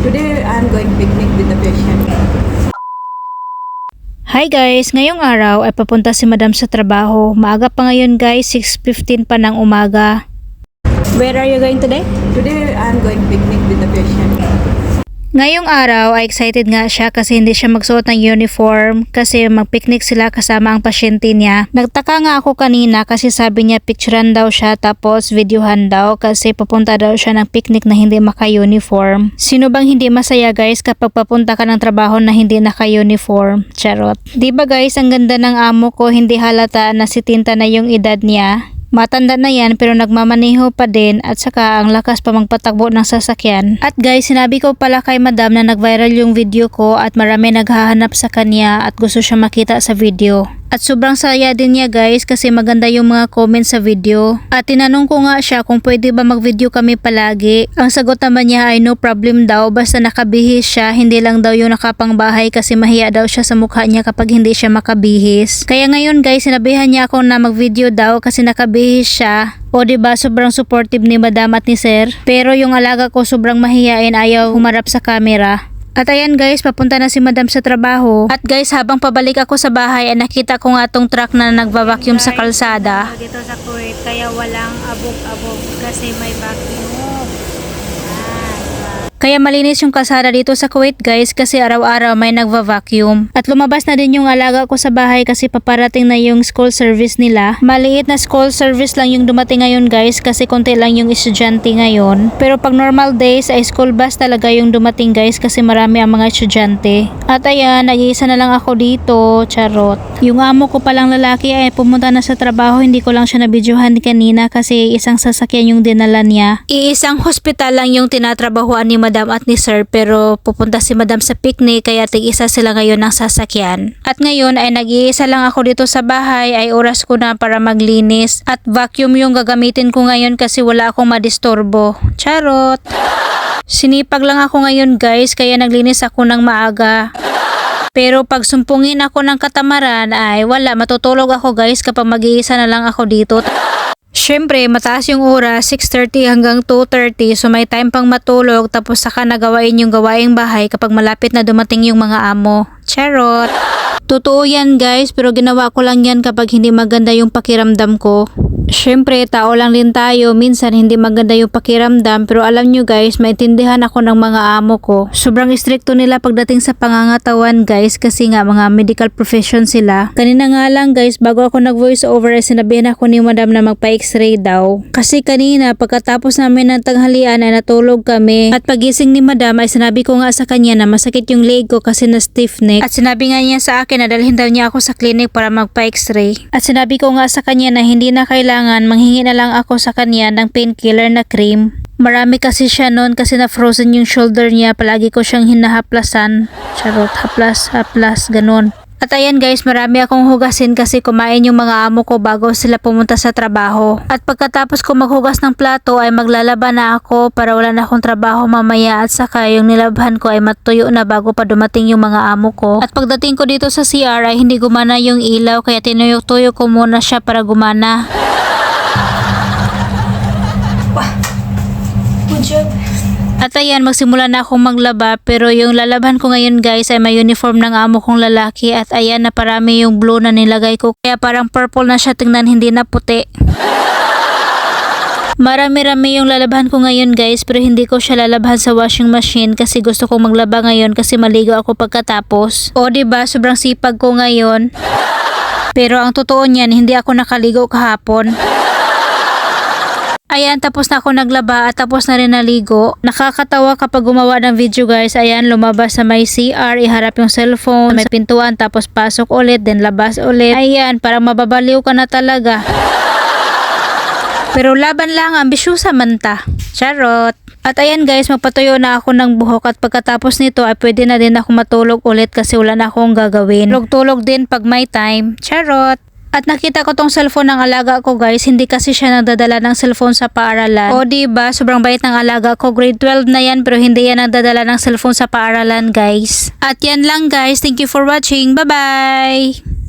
Today I'm going picnic with the patient. Hi guys, ngayong araw ay papunta si Madam sa trabaho. Maaga pa ngayon guys, 6.15 pa ng umaga. Where are you going today? Today I'm going picnic with the patient. Ngayong araw ay excited nga siya kasi hindi siya magsuot ng uniform kasi mag-picnic sila kasama ang pasyente niya. Nagtaka nga ako kanina kasi sabi niya picturean daw siya tapos videohan daw kasi papunta daw siya ng picnic na hindi maka-uniform. Sino bang hindi masaya guys kapag papunta ka ng trabaho na hindi naka-uniform? Charot. Ba guys ang ganda ng amo ko hindi halata na si Tinta na yung edad niya? Matanda na yan pero nagmamaneho pa din at saka ang lakas pa magpatakbo ng sasakyan. At guys, sinabi ko pala kay madam na nag-viral yung video ko at marami naghahanap sa kanya at gusto siya makita sa video. At sobrang saya din niya guys kasi maganda yung mga comments sa video. At tinanong ko nga siya kung pwede ba mag-video kami palagi. Ang sagot naman niya ay no problem daw basta nakabihis siya, hindi lang daw yung nakapangbahay kasi mahiya daw siya sa mukha niya kapag hindi siya makabihis. Kaya ngayon guys, sinabihan niya ako na mag-video daw kasi nakabihis siya. O di ba sobrang supportive ni madam at ni sir. Pero yung alaga ko sobrang mahiyain ayaw humarap sa camera. At ayan guys, papunta na si madam sa trabaho. At guys, habang pabalik ako sa bahay, ay nakita ko nga tong truck na nagva-vacuum sa kalsada. Dito sa Kuwait, kaya walang abog-abog kasi may vacuum. Kaya malinis yung kalsada dito sa Kuwait guys kasi araw-araw may nagva-vacuum. At lumabas na din yung alaga ko sa bahay kasi paparating na yung school service nila. Maliit na school service lang yung dumating ngayon guys kasi konti lang yung estudyante ngayon. Pero pag normal days ay school bus talaga yung dumating guys kasi marami ang mga estudyante. At ayan, nag-iisa na lang ako dito, charot. Yung amo ko palang lalaki ay pumunta na sa trabaho, hindi ko lang siya nabidyohan kanina kasi isang sasakyan yung dinala niya. Iisang hospital lang yung tinatrabahuan ni madam at ni sir pero pupunta si madam sa picnic kaya tig-isa sila ngayon ng sasakyan. At ngayon ay nag-iisa lang ako dito sa bahay ay oras ko na para maglinis at vacuum yung gagamitin ko ngayon kasi wala akong madistorbo. Charot! Sinipag lang ako ngayon guys kaya naglinis ako ng maaga. Pero pag sumpungin ako ng katamaran ay wala, matutulog ako guys kapag mag-iisa na lang ako dito. Siyempre, mataas yung oras, 6.30 hanggang 2.30, so may time pang matulog tapos saka nagawain yung gawaing bahay kapag malapit na dumating yung mga amo. Charot! Totoo yan guys, pero ginawa ko lang yan kapag hindi maganda yung pakiramdam ko. Siyempre, tao lang din tayo. Minsan, hindi maganda yung pakiramdam. Pero alam nyo guys, maintindihan ako ng mga amo ko. Sobrang istrikto nila pagdating sa pangangatawan guys. Kasi nga, mga medical profession sila. Kanina nga lang guys, bago ako nag-voice over, ay sinabihan ako ni madam na magpa-x-ray daw. Kasi kanina, pagkatapos namin ng tanghalian ay natulog kami. At pagising ni madam ay sinabi ko nga sa kanya na masakit yung leg ko kasi na stiff neck. At sinabi nga niya sa akin na dalhin daw niya ako sa clinic para magpa-x-ray. At sinabi ko nga sa kanya na hindi na kailangan manghingi na lang ako sa kanya ng painkiller na cream. Marami kasi siya noon kasi na frozen yung shoulder niya. Palagi ko siyang hinahaplasan. Charot, haplas, haplas, ganun. At ayan guys, marami akong hugasin kasi kumain yung mga amo ko bago sila pumunta sa trabaho. At pagkatapos ko maghugas ng plato ay maglalaba na ako para wala na akong trabaho mamaya at saka yung nilabhan ko ay matuyo na bago pa dumating yung mga amo ko. At pagdating ko dito sa CR ay hindi gumana yung ilaw kaya tinuyok-tuyok ko muna siya para gumana. Job. At ayan, magsimula na akong maglaba pero yung lalabhan ko ngayon guys ay may uniform ng amo kong lalaki at ayan na parami yung blue na nilagay ko kaya parang purple na siya tingnan hindi na puti. Marami-rami yung lalabhan ko ngayon guys pero hindi ko siya lalabhan sa washing machine kasi gusto kong maglaba ngayon kasi maligo ako pagkatapos. O ba diba, sobrang sipag ko ngayon. Pero ang totoo niyan, hindi ako nakaligo kahapon. Ayan, tapos na ako naglaba at tapos na rin naligo. Nakakatawa kapag gumawa ng video guys. Ayan, lumabas sa may CR, iharap yung cellphone, may pintuan, tapos pasok ulit, then labas ulit. Ayan, parang mababaliw ka na talaga. Pero laban lang, ambisyosa man ta. Charot. At ayan guys, magpatuyo na ako ng buhok at pagkatapos nito ay pwede na din ako matulog ulit kasi wala na akong gagawin. Tulog-tulog din pag may time. Charot. At nakita ko tong cellphone ng alaga ko guys, hindi kasi siya nagdadala ng cellphone sa paaralan. O ba sobrang bait ng alaga ko, grade 12 na yan pero hindi yan nagdadala ng cellphone sa paaralan guys. At yan lang guys, thank you for watching, bye bye!